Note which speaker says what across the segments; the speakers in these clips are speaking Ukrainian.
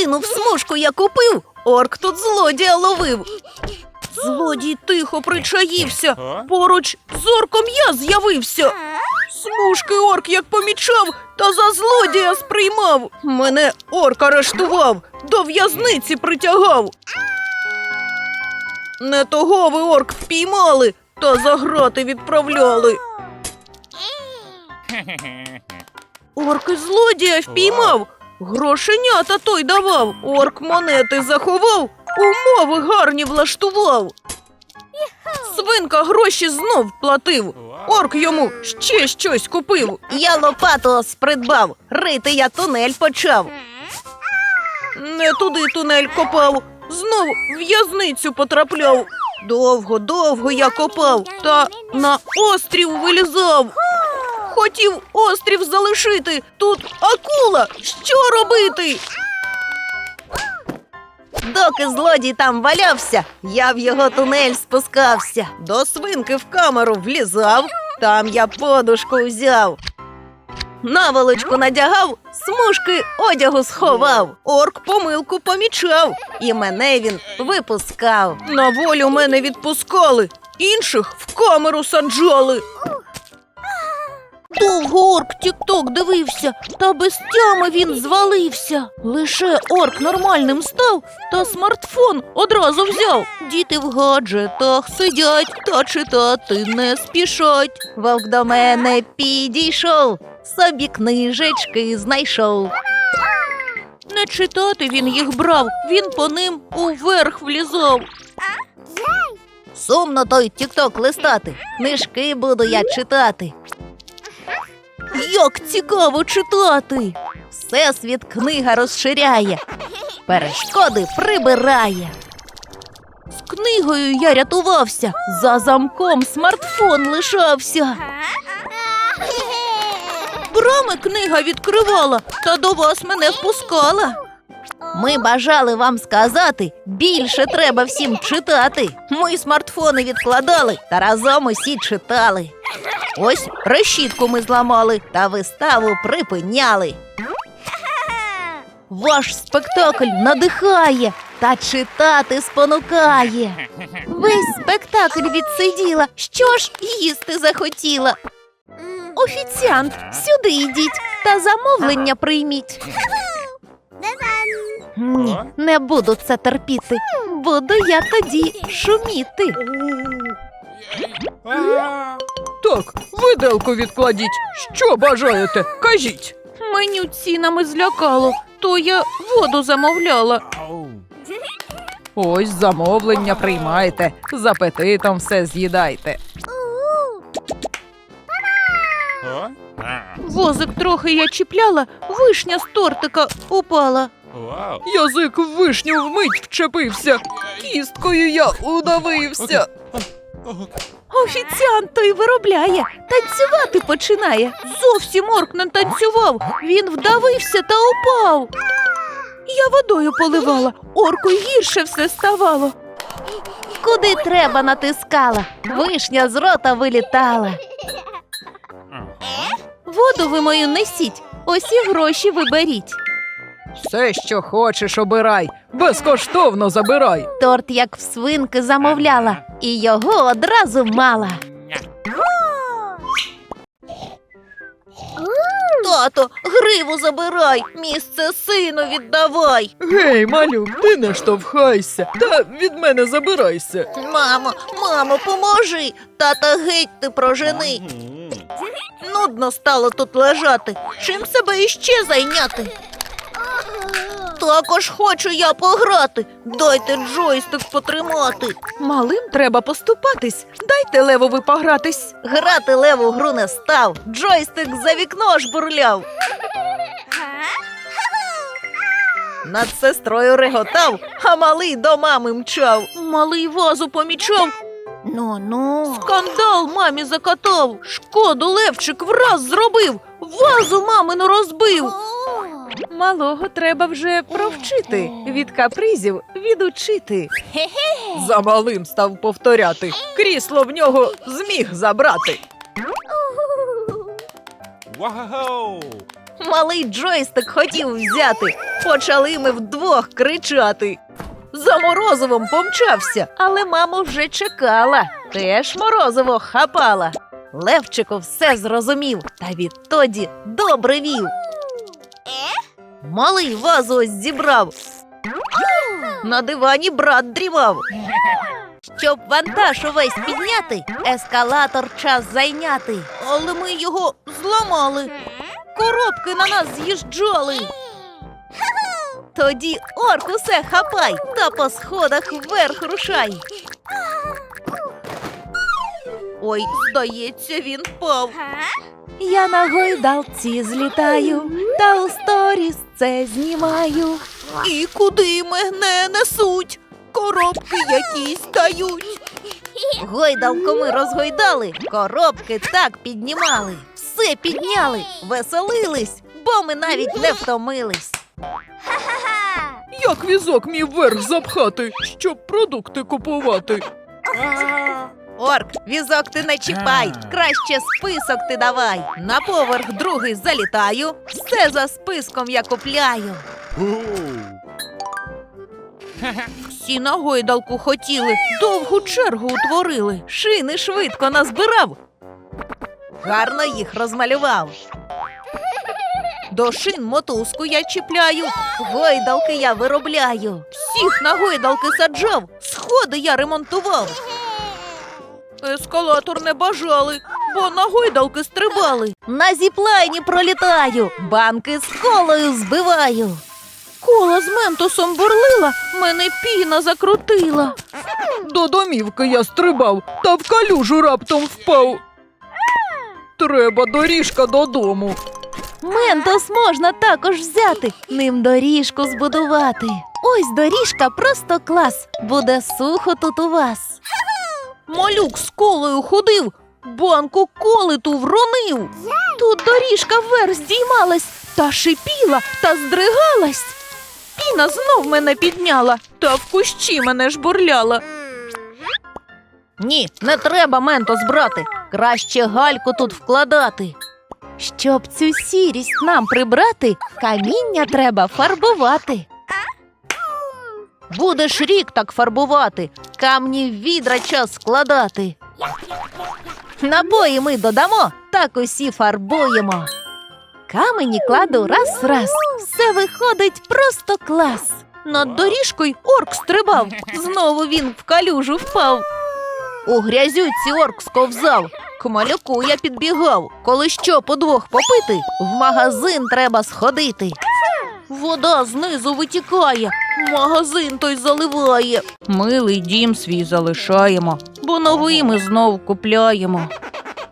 Speaker 1: Кинув смужку, я купив. Орк тут злодія ловив. Злодій тихо причаївся. Поруч з орком я з'явився. Смужки орк як помічав, та за злодія сприймав. Мене орк арештував, до в'язниці притягав. Не того ви орк впіймали, та за грати відправляли. Орк і злодія впіймав, грошенята той давав, орк монети заховав, умови гарні влаштував. Свинка гроші знов платив. Орк йому ще щось купив. Я лопату спридбав, рити я тунель почав. Не туди тунель копав, знов в'язницю потрапляв. Довго, довго я копав, та на острів вилізав. Хотів острів залишити. Тут акула. Що робити? Доки злодій там валявся, я в його тунель спускався. До свинки в камеру влізав, там я подушку взяв. Наволочку надягав, смужки одягу сховав. Орк помилку помічав, і мене він випускав. На волю мене відпускали, інших в камеру саджали. Довго орк тік-ток дивився, та без тями він звалився. Лише орк нормальним став, та смартфон одразу взяв. Діти в гаджетах сидять та читати не спішать. Вовк до мене підійшов, собі книжечки знайшов. Не читати він їх брав, він по ним уверх влізав. Сумно той тік-ток листати, книжки буду я читати. Як цікаво читати! Всесвіт книга розширяє, перешкоди прибирає. З книгою я рятувався, за замком смартфон лишався. Брами книга відкривала, та до вас мене впускала. Ми бажали вам сказати, більше треба всім читати. Ми смартфони відкладали та разом усі читали. Ось решітку ми зламали та виставу припиняли. Ваш спектакль надихає та читати спонукає. Весь спектакль відсиділа. Що ж їсти захотіла? Офіціант, сюди йдіть та замовлення прийміть. Ні, не буду це терпіти. Буду я тоді шуміти.
Speaker 2: Так, виделку відкладіть. Що бажаєте? Кажіть.
Speaker 1: Меню цінами злякало, то я воду замовляла.
Speaker 2: Ось замовлення приймайте. З апетитом все з'їдайте.
Speaker 1: Возик трохи я чіпляла, вишня з тортика упала.
Speaker 2: Язик в вишню вмить вчепився. Кісткою я удавився.
Speaker 1: Офіціант той виробляє, танцювати починає. Зовсім орк не танцював. Він вдавився та упав. Я водою поливала, орку гірше все ставало. Куди треба натискала, вишня з рота вилітала. Воду ви мою несіть, ось і гроші виберіть.
Speaker 2: Все, що хочеш, обирай. Безкоштовно забирай.
Speaker 1: Торт як в свинки замовляла, і його одразу мала. Тато, гриву забирай, місце сину віддавай.
Speaker 2: Гей, малюк, ти не штовхайся. Та від мене забирайся.
Speaker 1: Мамо, мамо, поможи. Тата геть ти прожени. Нудно стало тут лежати. Чим себе іще зайняти? Також хочу я пограти. Дайте джойстик потримати.
Speaker 2: Малим треба поступатись. Дайте левові погратись.
Speaker 1: Грати леву гру не став, джойстик за вікно жбурляв. Над сестрою реготав, а малий до мами мчав. Малий вазу помічав. Ну ну. Скандал мамі закатав. Шкоду Левчик враз зробив. Вазу мамину розбив.
Speaker 2: Малого треба вже провчити, від капризів відучити. За малим став повторяти. Крісло в нього зміг забрати.
Speaker 3: Вау!
Speaker 1: Малий джойстик хотів взяти. Почали ми вдвох кричати. За морозивом помчався, але мама вже чекала. Теж морозиво хапала. Левчику все зрозумів, та відтоді добре вів. Малий вазу ось зібрав. На дивані брат дрімав. Щоб вантаж увесь підняти, ескалатор час зайняти.
Speaker 2: Але ми його зламали. Коробки на нас з'їжджали.
Speaker 1: Тоді орк усе хапай та по сходах вверх рушай.
Speaker 2: Ой, здається, він впав.
Speaker 1: Я на гойдалці злітаю, та у сторіс це знімаю.
Speaker 2: І куди мене несуть? Коробки якісь дають.
Speaker 1: Гойдалку ми розгойдали, коробки так піднімали, все підняли, веселились, бо ми навіть не втомились.
Speaker 2: Як візок мій вверх запхати, щоб продукти купувати?
Speaker 1: Орк, візок ти не чіпай, краще список ти давай. На поверх другий залітаю, все за списком я купляю.
Speaker 2: Всі на гойдалку хотіли, довгу чергу утворили.
Speaker 1: Шини швидко назбирав. Гарно їх розмалював. До шин мотузку я чіпляю, гойдалки я виробляю.
Speaker 2: Всіх на гойдалки саджав, сходи я ремонтував. Ескалатор не бажали, бо на гойдалки стрибали.
Speaker 1: На зіплайні пролітаю, банки з колою збиваю.
Speaker 2: Кола з ментосом бурлила, мене піна закрутила.
Speaker 3: До домівки я стрибав та в калюжу раптом впав. Треба доріжка додому.
Speaker 1: Ментос можна також взяти, ним доріжку збудувати. Ось доріжка просто клас, буде сухо тут у вас.
Speaker 2: Малюк з колою ходив, банку коли ту вронив.
Speaker 1: Тут доріжка вверх здіймалась, та шипіла та здригалась.
Speaker 2: Піна знов мене підняла, та в кущі мене жбурляла.
Speaker 1: Ні, не треба ментос брати. Краще гальку тут вкладати. Щоб цю сірість нам прибрати, каміння треба фарбувати. Будеш рік так фарбувати, камні в відра час складати. Набої ми додамо, так усі фарбуємо. Камені кладу раз-раз, все виходить просто клас.
Speaker 2: Над доріжкою орк стрибав,
Speaker 1: Знову він в калюжу впав. У грязюці орк сковзав. К малюку я підбігав. Коли що подвох попити, в магазин треба сходити.
Speaker 2: вода знизу витікає, магазин той заливає. Милий дім свій залишаємо, бо новий ми знов купляємо.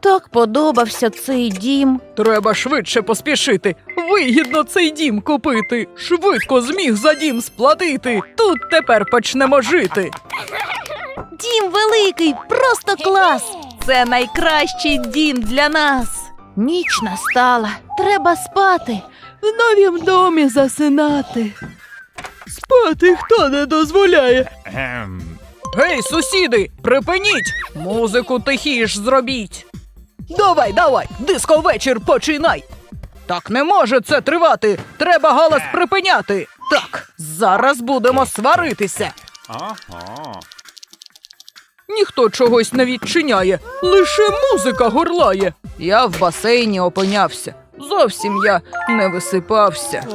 Speaker 2: Так подобався цей дім.
Speaker 3: Треба швидше поспішити. Вигідно цей дім купити. Швидко зміг за дім сплатити. Тут тепер почнемо жити.
Speaker 1: Дім великий, просто клас. Це найкращий дім для нас. Ніч настала, треба спати.
Speaker 3: В новім домі засинати. Спати хто не дозволяє. Гей, сусіди, припиніть! Музику тихіш зробіть. Давай, давай, диско вечір починай. Так не може це тривати. Треба галас припиняти. Так, зараз будемо сваритися.
Speaker 4: Uh-huh.
Speaker 3: Ніхто чогось не відчиняє, лише музика горлає. Я в басейні опинявся. Зовсім я не висипався.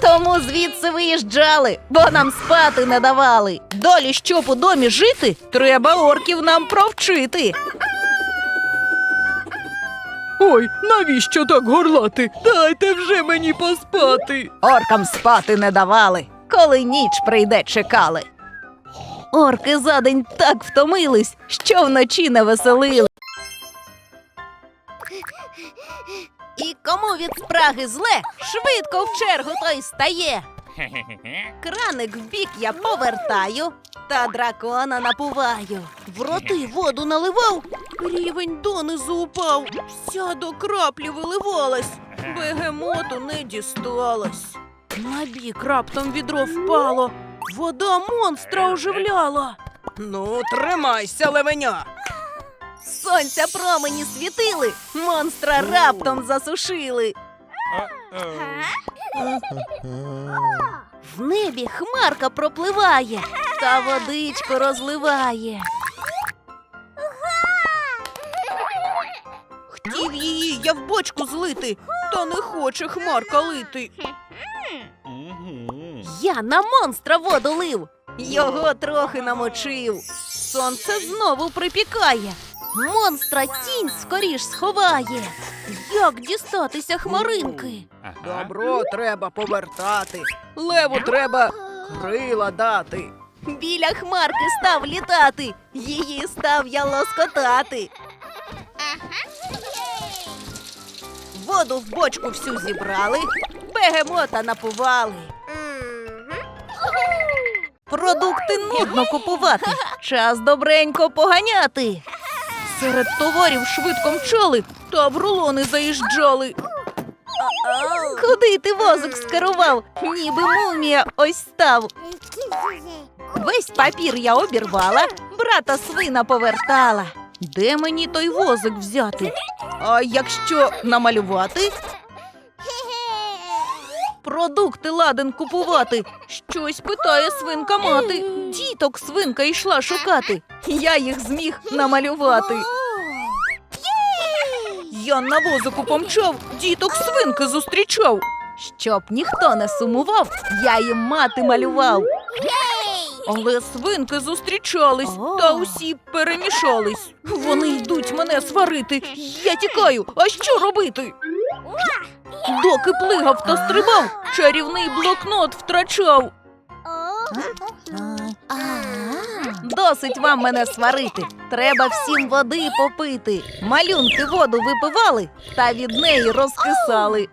Speaker 1: Тому звідси виїжджали, бо нам спати не давали. Долі, щоб у домі жити, треба орків нам провчити.
Speaker 3: Ой, навіщо так горлати? Дайте вже мені поспати.
Speaker 1: Оркам спати не давали, коли ніч прийде, чекали. Орки за день так втомились, що вночі не веселили. І кому від спраги зле, швидко в чергу той стає. Краник в бік я повертаю та дракона напуваю.
Speaker 2: В роти воду наливав, рівень донизу упав, вся до краплі виливалась, бегемоту не дісталась. На бік раптом відро впало, вода монстра оживляла.
Speaker 3: Ну, тримайся, левеня.
Speaker 1: Сонця промені світили, монстра раптом засушили. В небі хмарка пропливає та водичку розливає.
Speaker 2: Хотів її я в бочку злити, та не хоче хмарка лити.
Speaker 1: Я на монстра воду лив, його трохи намочив. Сонце знову припікає. Монстра тінь скоріш сховає. Як дістатися хмаринки?
Speaker 3: Добро треба повертати. Леву треба крила дати.
Speaker 1: Біля хмарки став літати, її став я лоскотати. Воду в бочку всю зібрали, бегемота напували. Продукти нудно купувати, час добренько поганяти.
Speaker 2: Серед товарів швидко мчали та в рулони заїжджали.
Speaker 1: Куди ти возик скерував? Ніби мумія ось став. Весь папір я обірвала, брата свина повертала.
Speaker 2: Де мені той возик взяти? А якщо намалювати? Продукти ладен купувати. Щось питає свинка мати. Діток свинка йшла шукати. Я їх зміг намалювати. Я на возику помчав, діток свинки зустрічав.
Speaker 1: Щоб ніхто не сумував, я їм мати малював.
Speaker 2: Але свинки зустрічались та усі перемішались. Вони йдуть мене сварити. Я тікаю, а що робити? Доки плигав та стрибав, чарівний блокнот втрачав.
Speaker 1: Досить вам мене сварити. Треба всім води попити. Малюнки воду випивали та від неї розкисали.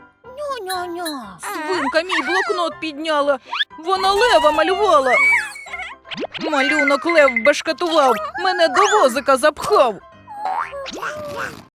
Speaker 2: Свинка мій блокнот підняла. Вона лева малювала. Малюнок лев бешкетував, мене до возика запхав.